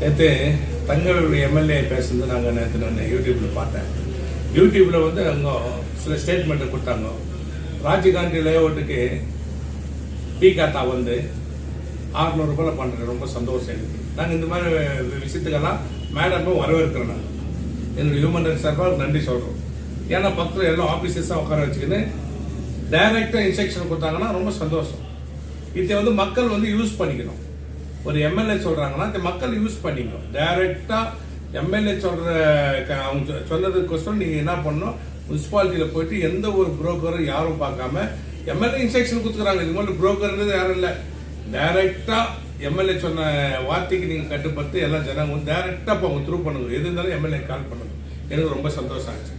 நேற்று தங்களுடைய எம்எல்ஏ பேசுனது நாங்கள் நேற்று நான் யூடியூப்பில் பார்த்தேன். யூடியூப்பில் வந்து அவங்க சில ஸ்டேட்மெண்ட்டை கொடுத்தாங்க. ராஜீவ்காந்தி லேஅவுட்டுக்கு பி காத்தா வந்து அறுநூறுபாயில் பண்ணுறேன் ரொம்ப சந்தோஷம் எனக்கு. நாங்கள் இந்த மாதிரி விஷயத்துக்கெல்லாம் மேடமும் வரவேற்கிறோம் நாங்கள் என்னுடைய ஹியூமன் ரைட்ஸ் சார்பாக நன்றி சொல்கிறோம் ஏன்னா பக்கத்தில் எல்லாம் ஆஃபீஸர்ஸாக உட்கார வச்சுக்கின்னு டைரெக்டாக இன்ஸ்ட்ரக்ஷன் கொடுத்தாங்கன்னா ரொம்ப சந்தோஷம். இதை வந்து மக்கள் வந்து யூஸ் பண்ணிக்கணும். ஒரு எம்எல்ஏ சொல்றாங்கன்னா இந்த மக்கள் யூஸ் பண்ணிக்கணும். டைரக்டா எம்எல்ஏ சொல்ற க- அவங்க சொ- சொன்னதுக்கோசரம் நீங்க என்ன பண்ணணும்? முனிசிபாலிட்டியில போயிட்டு எந்த ஒரு புரோக்கரும் யாரும் பார்க்காம எம்எல்ஏ இன்ஸ்ட்ரக்ஷன் கொடுத்துக்கிறாங்க. இது மாதிரி புரோக்கர்ன்றது யாரும் இல்லை. டைரக்டா எம்எல்ஏ சொன்ன வார்த்தைக்கு நீங்க கட்டுப்பட்டு எல்லா ஜனங்க டைரக்டா இப்போ த்ரூ பண்ணுங்க. எது இருந்தாலும் எம்எல்ஏ கால் பண்ணுங்க. எனக்கு ரொம்ப சந்தோஷம் ஆச்சு.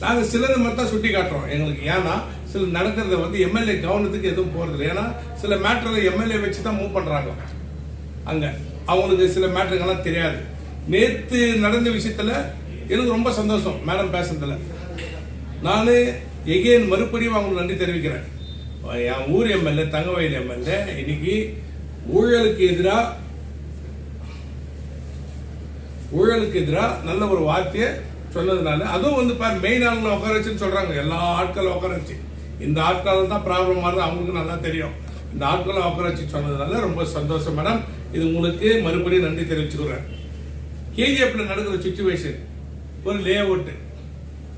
நாங்கள் சிலது மட்டும் தான் சுட்டி காட்டுறோம். எங்களுக்கு ஏன்னா சில நடக்கிறத வந்து எம்எல்ஏ கவனத்துக்கு எதுவும் போறது இல்லை ஏன்னா சில மேட்டரில் எம்எல்ஏ வச்சு தான் மூவ் பண்ணுறாங்க அங்கே. அவங்களுக்கு சில மேட்டருங்கெல்லாம் தெரியாது. நேற்று நடந்த விஷயத்தில் எனக்கு ரொம்ப சந்தோஷம் மேடம் பேசுனதுல. நான் எகெயின் மறுபடியும் அவங்களுக்கு நன்றி தெரிவிக்கிறேன். என் ஊர் எம்எல்ஏ தங்கவயல் எம்எல்ஏ இன்னைக்கு ஊழலுக்கு எதிராக ஊழலுக்கு எதிராக நல்ல ஒரு வார்த்தையை சொன்னதுனால அதுவும் வந்து பாரு மெயின் ஆளுங்களை உட்கார வச்சுன்னு சொல்கிறாங்க எல்லா ஆட்களும் உட்கார வச்சு. இந்த ஆட்கள் தான் ப்ராப்ளம் ஆகுது அவங்களுக்கு நல்லா தெரியும். நாட்களும் ஆட்களை சொன்னதுனால ரொம்ப சந்தோஷம் மேடம் இது உங்களுக்கு மறுபடியும் நன்றி தெரிவிச்சுக்கிறேன். கேஜிஎஃப்ல நடக்கிற சுச்சுவேஷன் ஒரு லே அவுட்டு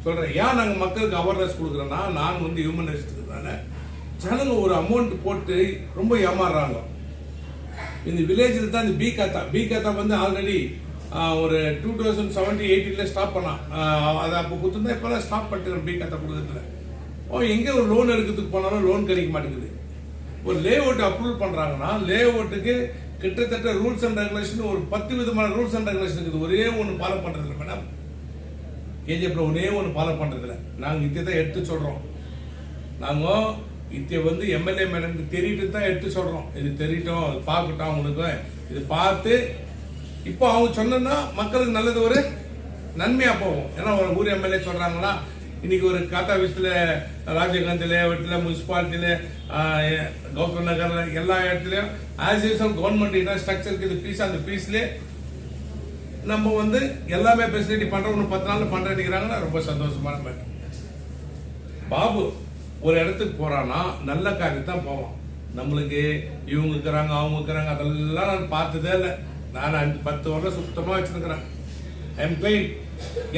சொல்கிறேன் ஏன் நாங்கள் மக்களுக்கு அவேர்னஸ் கொடுக்குறோன்னா நான் வந்து ஹியூமன் ரைட்ஸ்னால ஜனங்க ஒரு அமௌண்ட் போட்டு ரொம்ப ஏமாறுறாங்க. இந்த வில்லேஜில் தான் இந்த பி காத்தா பி காத்தா வந்து ஆல்ரெடி ஒரு டூ தௌசண்ட் செவன்டி எயிட்டில் ஸ்டாப் பண்ணான். அதை அப்போ கொடுத்துருந்தா இப்போலாம் ஸ்டாப் பண்ணிட்டு பி காத்தா கொடுக்குறதுல. ஓ எங்கே ஒரு லோன் எடுக்கிறதுக்கு போனாலும் லோன் கிடைக்க மாட்டேங்குது. ஒரு லே அவுட் அப்ரூவல் பண்ணுறாங்கன்னா லே அவுட்டுக்கு கிட்டத்தட்ட ரூல்ஸ் அண்ட் ரெகுலேஷன் ஒரு பத்து விதமான ரூல்ஸ் அண்ட் ரெகுலேஷன் இருக்குது. ஒரே ஒன்று ஃபாலோ பண்ணுறதில்ல மேடம் கேஜிஎஃப்ல ஒரே ஒன்று ஃபாலோ பண்ணுறதில்ல நாங்கள் இதை தான் எடுத்து சொல்கிறோம் நாங்கள் இதை வந்து எம்எல்ஏ மேடம்க்கு தெரியிட்டு தான் எடுத்து சொல்கிறோம் இது தெரியட்டும் அது பார்க்கட்டும் அவங்களுக்கு இது பார்த்து இப்போ அவங்க சொன்னா மக்களுக்கு நல்லது ஒரு நன்மையாக போகும். ஏன்னா ஒரு ஊர் எம்எல்ஏ சொல்கிறாங்களா இன்னைக்கு ஒரு காத்தா விஷயத்தில் ராஜீவ்காந்தி லேஅவுட்டில் முனிசிபாலிட்டியில் கௌதம் நகர் எல்லா இடத்துலையும் ஆஸ் யூஸ்வல் கவர்மெண்ட் என்ன ஸ்ட்ரக்சருக்கு இது பீஸ் அந்த பீஸ்லேயே நம்ம வந்து எல்லாமே ஃபெசிலிட்டி பண்ணுறவங்க பத்து நாள் பண்ணுறாங்கன்னா ரொம்ப சந்தோஷமான மாதிரி பாபு ஒரு இடத்துக்கு போறான்னா நல்ல காரியத்தை தான் போவான். நம்மளுக்கு இவங்க இருக்கிறாங்க அவங்க இருக்கிறாங்க அதெல்லாம் நான் பார்த்ததே இல்லை. நான் அஞ்சு பத்து வருடம் சுத்தமாக வச்சிருக்கிறேன். எம் கிளைன்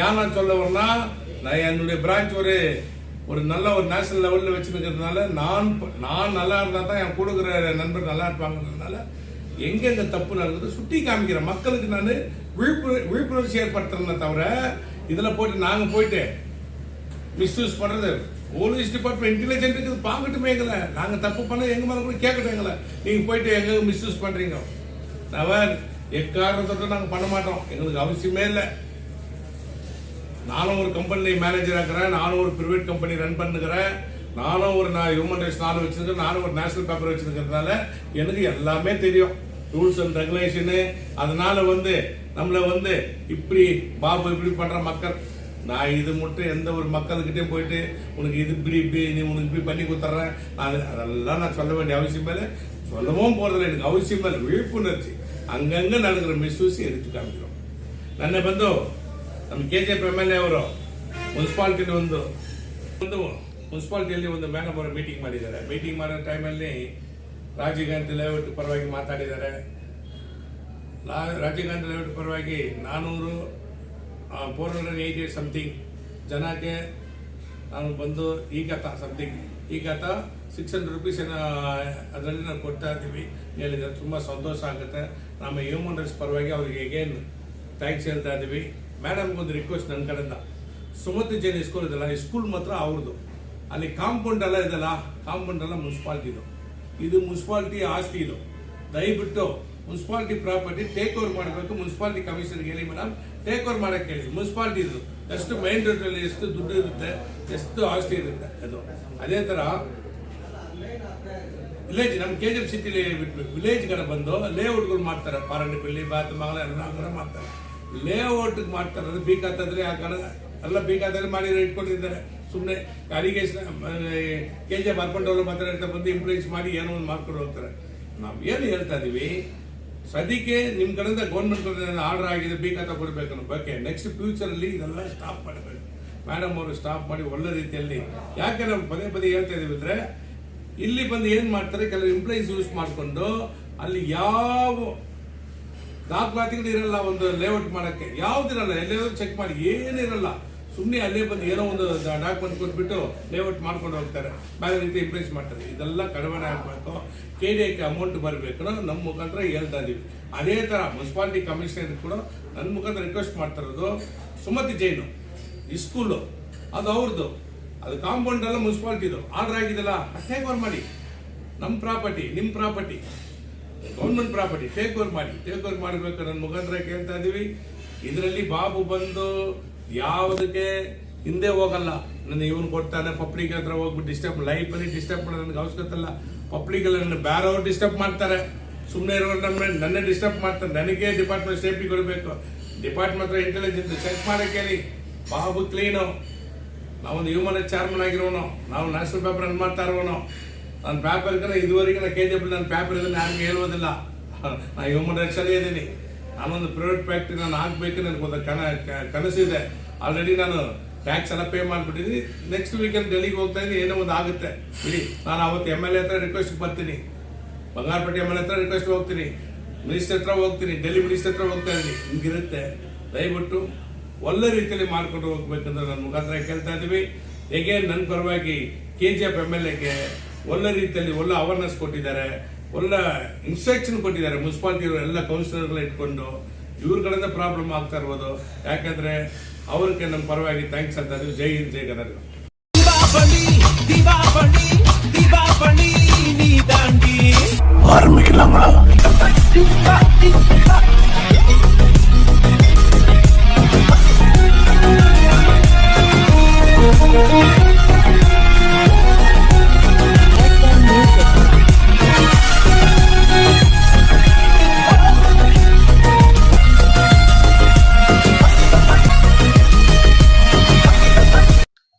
ஏன் நான் சொல்ல வரேன்னா நான் என்னுடைய பிரான்ச் ஒரு ஒரு நல்ல ஒரு நேஷனல் லெவலில் வச்சுருக்கிறதுனால நான் நான் நல்லா இருந்தால் தான் என் கூட இருக்கிற நண்பர் நல்லா இருப்பாங்கிறதுனால எங்கெங்க தப்பு நடக்குது சுட்டி காமிக்கிறேன். மக்களுக்கு நான் விழிப்புணர்வு விழிப்புணர்ச்சி ஏற்படுத்துறேன் தவிர இதில் போயிட்டு நாங்கள் போயிட்டு மிஸ்யூஸ் பண்ணுறது போலீஸ் டிபார்ட்மெண்ட் இன்டெலிஜென்ட் இருக்குது பார்க்கட்டுமே எங்களை. நாங்கள் தப்பு பண்ண எங்கள் மேலே கூட கேட்கட்டும் எங்களை. நீங்கள் போயிட்டு எங்க மிஸ்யூஸ் பண்ணுறீங்க அவர் எக்காரணத்தோட நாங்கள் பண்ண மாட்டோம். எங்களுக்கு அவசியமே இல்லை. நானும் ஒரு கம்பெனி மேனேஜராக இருக்கிறேன் நானும் ஒரு ப்ரைவேட் கம்பெனி ரன் பண்ணுகிறேன். நானும் ஒரு நான் ஹியூமன் ரைட்ஸ் நாலு வச்சிருக்கேன் நானும் ஒரு நேஷனல் பேப்பர் வச்சிருக்கிறதுனால எனக்கு எல்லாமே தெரியும். ரூல்ஸ் அண்ட் ரெகுலேஷனு அதனால வந்து நம்மளை வந்து இப்படி பாபு இப்படி பண்ணுற மக்கள் நான் இது மட்டும் எந்த ஒரு மக்கள்கிட்டே போயிட்டு உனக்கு இது இப்படி இப்படி நீ உனக்கு இப்படி பண்ணி கொடுத்துட்றேன். அது அதெல்லாம் நான் சொல்ல வேண்டிய அவசியம் இல்லை. சொல்லவும் போகிறதில்ல எனக்கு அவசியம் இல்லை. விழிப்புணர்ச்சி. அங்கங்கே நடக்கிற மிஸ்யூஸ் எடுத்து காமிக்கிறோம். நன்ன பந்தோ. ನಮ್ಮ K G M L A ಅವರು ಮುನ್ಸಿಪಾಲ್ಟಿಲಿ ಒಂದು ಒಂದು ಮುನ್ಸಿಪಾಲ್ಟಿಯಲ್ಲಿ ಒಂದು ಮೇಡಮ್ ಅವರು ಮೀಟಿಂಗ್ ಮಾಡಿದ್ದಾರೆ. ಮೀಟಿಂಗ್ ಮಾಡೋ ಟೈಮಲ್ಲಿ ರಾಜೀವ್ ಗಾಂಧಿ ಲೇಔಟ್ ಪರವಾಗಿ ಮಾತಾಡಿದ್ದಾರೆ. ರಾಜೀವ್ ಗಾಂಧಿ ಲೇಔಟ್ ಪರವಾಗಿ ನಾನ್ನೂರು four hundred eighty eight something ಜನಕ್ಕೆ ನಾನು ಬಂದು ಈ ಕಥ ಸಮಥಿಂಗ್ ಈ ಕಥ ಸಿಕ್ಸ್ ಹಂಡ್ರೆಡ್ ರುಪೀಸ್ ಅದರಲ್ಲಿ ನಾವು ಕೊಡ್ತಾ ಇದ್ದೀವಿ. ಹೇಳಿದ್ರೆ ತುಂಬ ಸಂತೋಷ ಆಗುತ್ತೆ. ನಮ್ಮ ಹ್ಯೂಮನ್ ರೈಟ್ಸ್ ಪರವಾಗಿ ಅವರಿಗೆ ಏನು ಥ್ಯಾಂಕ್ಸ್ ಹೇಳ್ತಾ ಇದ್ದೀವಿ. ಮೇಡಮ್ಗೆ ಒಂದು ರಿಕ್ವೆಸ್ಟ್ ನನ್ನ ಕಡೆಯಿಂದ. ಸುಮತಿ ಜೈನ್ ಸ್ಕೂಲ್ ಇದೆಲ್ಲ, ಈ ಸ್ಕೂಲ್ ಮಾತ್ರ ಅವ್ರದ್ದು ಅಲ್ಲಿ ಕಾಂಪೌಂಡ್ ಎಲ್ಲ ಇದೆಲ್ಲ ಕಾಂಪೌಂಡ್ ಎಲ್ಲ ಮುನ್ಸಿಪಾಲ್ಟಿದು ಇದು ಮುನ್ಸಿಪಾಲ್ಟಿ ಆಸ್ತಿ ಇದು. ದಯವಿಟ್ಟು ಮುನ್ಸಿಪಾಲ್ಟಿ ಪ್ರಾಪರ್ಟಿ ಟೇಕ್ ಓವರ್ ಮಾಡಬೇಕು ಮುನ್ಸಿಪಾಲ್ಟಿ ಕಮಿಷನ್ಗೆ ಹೇಳಿ ಮೇಡಮ್ ಟೇಕ್ ಓವರ್ ಮಾಡಕ್ಕೆ ಹೇಳಿ ಮುನ್ಸಿಪಾಲ್ಟಿ ಇದು. ಎಷ್ಟು ಮೈನ್ ರೋಡಲ್ಲಿ ಎಷ್ಟು ದುಡ್ಡು ಇರುತ್ತೆ, ಎಷ್ಟು ಆಸ್ತಿ ಇರುತ್ತೆ ಅದು. ಅದೇ ಥರ ವಿಲೇಜ್ ನಮ್ಮ ಕೆ ಜಿ ಎಫ್ ಸಿಟಿಲಿ ಬಿಟ್ಬಿಟ್ಟು ವಿಲೇಜ್ಗಳ ಬಂದು ಲೇಔಟ್ಗಳು ಮಾಡ್ತಾರೆ. ಪಾರಂಡಿಪಲ್ಲಿ ಬಾತಮಂಗಲ ಎಲ್ಲ ಕೂಡ ಮಾಡ್ತಾರೆ. ಲೇಔಟ್ ಮಾಡ್ತಾರೆ. ಬೇಕಾತಂದ್ರೆ ಆ ಕಡೆ ಎಲ್ಲ ಬೇಕಾದ್ರೆ ಮಾಡಿ ಇಟ್ಕೊಂಡಿದ್ದಾರೆ ಸುಮ್ಮನೆ ಅರಿಗೇಷನ್ ಕೆ ಜಿ ಎಫ್ ಮಾತಾಡ್ತಾ ಬಂದು ಇಂಪ್ಲೂಯೆನ್ಸ್ ಮಾಡಿ ಏನೋ ಒಂದು ಮಾಡ್ಕೊಂಡು ಹೋಗ್ತಾರೆ. ನಾವು ಏನು ಹೇಳ್ತಾ ಇದೀವಿ? ಸದ್ಯಕ್ಕೆ ನಿಮ್ಮ ಕಡೆಯಿಂದ ಗೌರ್ಮೆಂಟ್ ಆರ್ಡರ್ ಆಗಿದೆ ಬೇಕಾದ ಕೊಡಬೇಕು ಅನ್ನೋ ಬಗ್ಗೆ ನೆಕ್ಸ್ಟ್ ಫ್ಯೂಚರಲ್ಲಿ ಇದೆಲ್ಲ ಸ್ಟಾಪ್ ಮಾಡಬೇಕು. ಮೇಡಮ್ ಅವರು ಸ್ಟಾಪ್ ಮಾಡಿ ಒಳ್ಳೆ ರೀತಿಯಲ್ಲಿ. ಯಾಕೆ ನಾವು ಪದೇ ಪದೇ ಹೇಳ್ತಾ ಇದೀವಿ ಅಂದ್ರೆ, ಇಲ್ಲಿ ಬಂದು ಏನು ಮಾಡ್ತಾರೆ? ಕೆಲವು ಇಂಪ್ಲಾಯೀಸ್ ಯೂಸ್ ಮಾಡಿಕೊಂಡು ಅಲ್ಲಿ ಯಾವ ದಾಖಲಾತಿಗಳು ಇರಲ್ಲ, ಒಂದು ಲೇಔಟ್ ಮಾಡಕ್ಕೆ. ಯಾವ್ದಿರಲ್ಲ ಎಲ್ಲಾದ್ರೂ ಚೆಕ್ ಮಾಡಿ ಏನಿರಲ್ಲ ಸುಮ್ಮನೆ ಅಲ್ಲೇ ಬಂದು ಏನೋ ಒಂದು ಡಾಕ್ಯುಮೆಂಟ್ ಕೊಟ್ಬಿಟ್ಟು ಲೇಔಟ್ ಮಾಡ್ಕೊಂಡು ಹೋಗ್ತಾರೆ. ಬೇರೆ ರೀತಿ ಇಂಪ್ರೆಸ್ ಮಾಡ್ತಾರೆ. ಇದೆಲ್ಲ ಕಡಿಮೆ ಆಗಬೇಕು. ಕೆ ಡಿ ಎಕ್ಕೆ ಅಮೌಂಟ್ ಬರಬೇಕು ನಮ್ಮ ಮುಖಾಂತರ ಹೇಳ್ತಾ ಇದ್ದೀವಿ ಅದೇ ತರ ಮುನ್ಸಿಪಾಲಿಟಿ ಕಮಿಷನರ್ ಕೂಡ ನನ್ನ ಮುಖಾಂತರ ರಿಕ್ವೆಸ್ಟ್ ಮಾಡ್ತಾ ಇರೋದು, ಸುಮತಿ ಜೈನು, ಈ ಸ್ಕೂಲು ಅದು ಅವ್ರದ್ದು ಅದು ಕಾಂಪೌಂಡ್ ಎಲ್ಲ ಮುನ್ಸಿಪಾಲಿಟಿದು ಆರ್ಡರ್ ಆಗಿದೆಲ್ಲ ಟೇಕ್ ಮಾಡಿ? ನಮ್ಮ ಪ್ರಾಪರ್ಟಿ ನಿಮ್ಮ property government property take over ಮಾಡಿ. ಟೇಕ್ ಓವರ್ ಮಾಡಬೇಕು ನನ್ನ ಮುಖಾಂತರ ಕೇಳ್ತಾ ಇದೀವಿ. ಇದರಲ್ಲಿ ಬಾಬು ಬಂದು ಯಾವುದಕ್ಕೆ ಹಿಂದೆ ಹೋಗಲ್ಲ. ನನ್ನ ಇವನು ಕೊಡ್ತಾನೆ, ಪಬ್ಲಿಕ್ ಹತ್ರ ಹೋಗ್ಬಿಟ್ಟು ಡಿಸ್ಟರ್ಬ್ ಅಲ್ಲಿ ಡಿಸ್ಟರ್ಬ್ ಮಾಡೋದು ನನಗೆ ಅವಶ್ಯಕತೆ ಇಲ್ಲ. ಪಬ್ಲಿಕ್ ಅಲ್ಲಿ ನನ್ನ ಬೇರೆಯವ್ರು ಡಿಸ್ಟರ್ಬ್ ಮಾಡ್ತಾರೆ. ಸುಮ್ಮನೆ ಇರೋರು ನಮ್ಮ ನನ್ನ ಡಿಸ್ಟರ್ಬ್ ಮಾಡ್ತಾರೆ. ನನಗೆ ಡಿಪಾರ್ಟ್ಮೆಂಟ್ ಸೇಫ್ಟಿ ಕೊಡಬೇಕು. ಡಿಪಾರ್ಟ್ಮೆಂಟ್ ಹತ್ರ ಇಂಟೆಲಿಜೆನ್ಸ್ ಚೆಕ್ ಮಾಡೋಕೆ ಬಾಬು ಕ್ಲೀನು ನಾವೊಂದು ಹ್ಯೂಮನ್ ಚೇರ್ಮನ್ ಆಗಿರೋನು. ನಾವು ನ್ಯಾಷನಲ್ ಪೇಪರ್ ರನ್ ಮಾಡ್ತಾ ಇರೋನು. ನನ್ನ ಪೇಪರ್ ಇದುವರೆಗೆ ನಾನು ಕೆ ಜಿ ನನ್ನ ಪೇಪರ್ ಇದನ್ನು ಯಾರಿಗೂ ಹೇಳುವುದಿಲ್ಲ ನಾನು ಹ್ಯೂಮನ್ ರೈಟ್ಸ್ ಅಲ್ಲಿ ಇದ್ದೀನಿ. ನಾನೊಂದು ಪ್ರೈವೇಟ್ ಫ್ಯಾಕ್ಟ್ರಿ ನಾನು ಹಾಕ್ಬೇಕು ನನಗೊಂದು ಕನ ಕನಸಿದೆ ಆಲ್ರೆಡಿ ನಾನು ಟ್ಯಾಕ್ಸ್ ಎಲ್ಲ ಪೇ ಮಾಡಿಬಿಟ್ಟಿದ್ದೀನಿ. ನೆಕ್ಸ್ಟ್ ವೀಕೆಂಡ್ ಡೆಲ್ಲಿಗೆ ಹೋಗ್ತಾ ಇದ್ದೀನಿ. ಏನೋ ಒಂದು ಆಗುತ್ತೆ. ಬಿಡಿ, ನಾನು ಅವತ್ತು ಎಂ ಎಲ್ ಎ ಹತ್ರ ರಿಕ್ವೆಸ್ಟ್ ಬರ್ತೀನಿ. ಬಂಗಾರಪೇಟೆ ಎಂ ಎಲ್ ಎ ಹತ್ರ ರಿಕ್ವೆಸ್ಟ್ ಹೋಗ್ತೀನಿ. ಮಿನಿಸ್ಟರ್ ಹತ್ರ ಹೋಗ್ತೀನಿ. ಡೆಲ್ಲಿ ಮಿನಿಸ್ಟರ್ ಹತ್ರ ಹೋಗ್ತಾ ಇದ್ದೀನಿ. ಹಿಂಗಿರುತ್ತೆ. ದಯವಿಟ್ಟು ಒಳ್ಳೆ ರೀತಿಯಲ್ಲಿ ಮಾಡಿಕೊಂಡು ಹೋಗ್ಬೇಕಂದ್ರೆ ನನ್ನ ಮುಖಾಂತರ ಕೇಳ್ತಾ ಇದ್ದೀವಿ. ಹೇಗೆ? ನನ್ನ ಪರವಾಗಿ K G F M L ಎಗೆ ಒಳ್ಳೆ ರೀತಿಯಲ್ಲಿ ಒಳ್ಳೆ ಅವೇರ್ನೆಸ್ ಕೊಟ್ಟಿದ್ದಾರೆ ಒಳ್ಳೆ ಇನ್ಸ್ಟ್ರಕ್ಷನ್ ಕೊಟ್ಟಿದ್ದಾರೆ ಮುನ್ಸಿಪಾಲಿಟಿ ಎಲ್ಲ ಕೌನ್ಸಿಲರ್ಗಳ ಇಟ್ಕೊಂಡು. ಇವ್ರುಗಳಿಂದ ಪ್ರಾಬ್ಲಮ್ ಆಗ್ತಾ ಇರ್ಬೋದು. ಯಾಕಂದ್ರೆ ಅವ್ರಿಗೆ ನಮ್ಮ ಪರವಾಗಿ ಥ್ಯಾಂಕ್ಸ್ ಅಂತ ಅದು ಜೈ ಹಿಂದ್ ಜೈ ಕರ್ನಾಟಕ ದೀಪಾವಳಿ